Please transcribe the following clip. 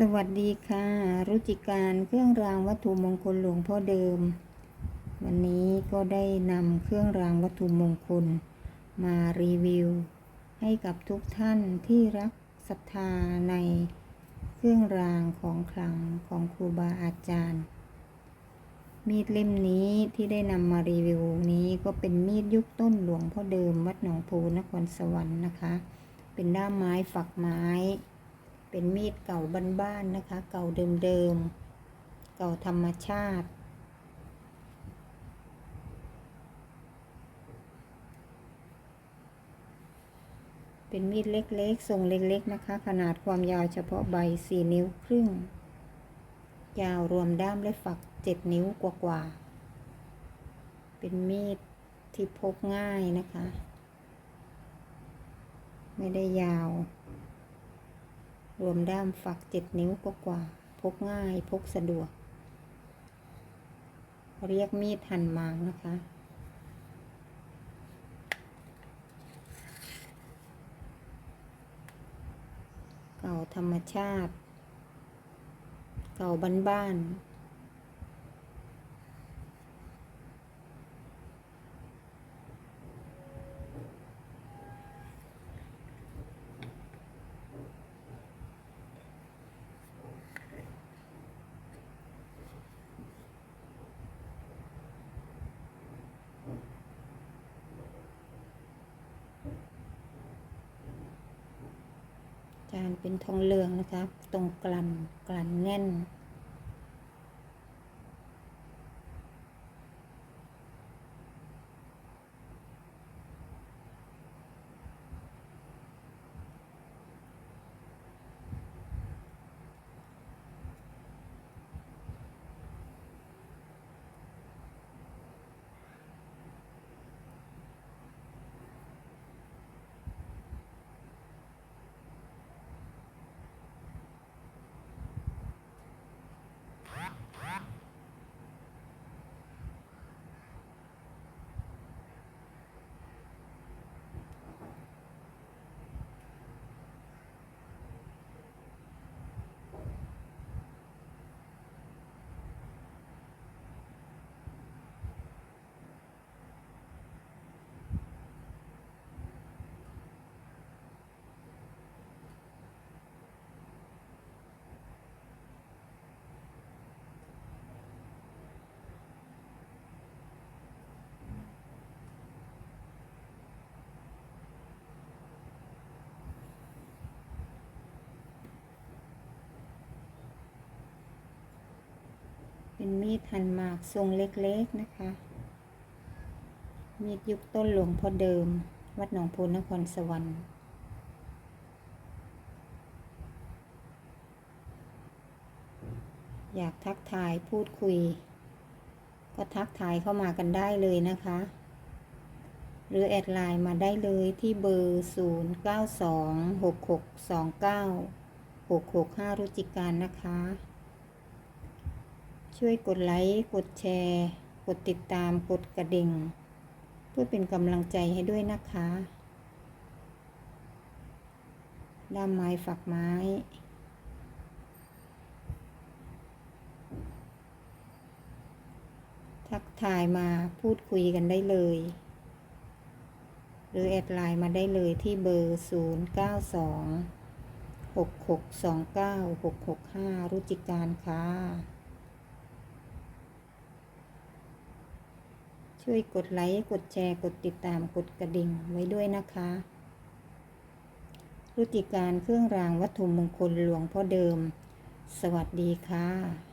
สวัสดีค่ะ รุจิการเครื่องรางวัตถุมงคลหลวงพ่อเดิม วันนี้ก็ได้นำเครื่องรางวัตถุมงคล มารีวิว ให้กับทุกท่านที่รักศรัทธาในเครื่องรางของขลังของครูบาอาจารย์ มีดเล่มนี้ที่ได้นำมารีวิวนี้ก็เป็นมีดยุคต้นหลวงพ่อเดิมวัดหนองโพนครสวรรค์นะคะ เป็นด้ามไม้ฝักไม้ เป็นมีดเก่าบ้านๆนะคะ เก่าเดิมๆ เก่าธรรมชาติ เป็นมีดเล็กๆ ทรงเล็กๆ นะคะ ขนาดความยาวเฉพาะใบ 4 นิ้วครึ่ง ยาวรวมด้ามและฝัก 7 นิ้วกว่าๆ เป็นมีดที่พกง่ายนะคะ ไม่ได้ยาว รวมด้ามฝักเจ็ดนิ้วกกว่า พกง่ายพกสะดวก เรียกมีดหั่นหมางนะคะ เก่าธรรมชาติ เก่าบ้านๆ จานเป็นทองเหลืองนะคะ ตรงกลันกลันแน่น เป็นมีดหั่นหมากทรงเล็กๆนะคะ มีดยุคต้นหลวงพ่อเดิม วัดหนองโพนครสวรรค์อยากทักทายพูดคุย ก็ทักทายเข้ามากันได้เลยนะคะ หรือแอดไลน์มาได้เลยที่เบอร์ 0 9 2 6 6 2 9 6 6 5รุจิการนะคะ ช่วยกดไลค์กดแชร์ กดติดตามกดกระดิ่ง เพื่อเป็นกำลังใจให้ด้วยนะคะด้ามไม้ฝักไม้ทักทายมาพูดคุยกันได้เลย หรือแอดไลน์มาได้เลยที่เบอร์ 0 9 2 6 6 2 9 6 6 5 รุจิการค่ะ ช่วยกดไลค์กดแชร์กดติดตามกดกระดิ่งไว้ด้วยนะคะรุติการเครื่องรางวัตถุมงคลหลวงพ่อเดิม สวัสดีค่ะ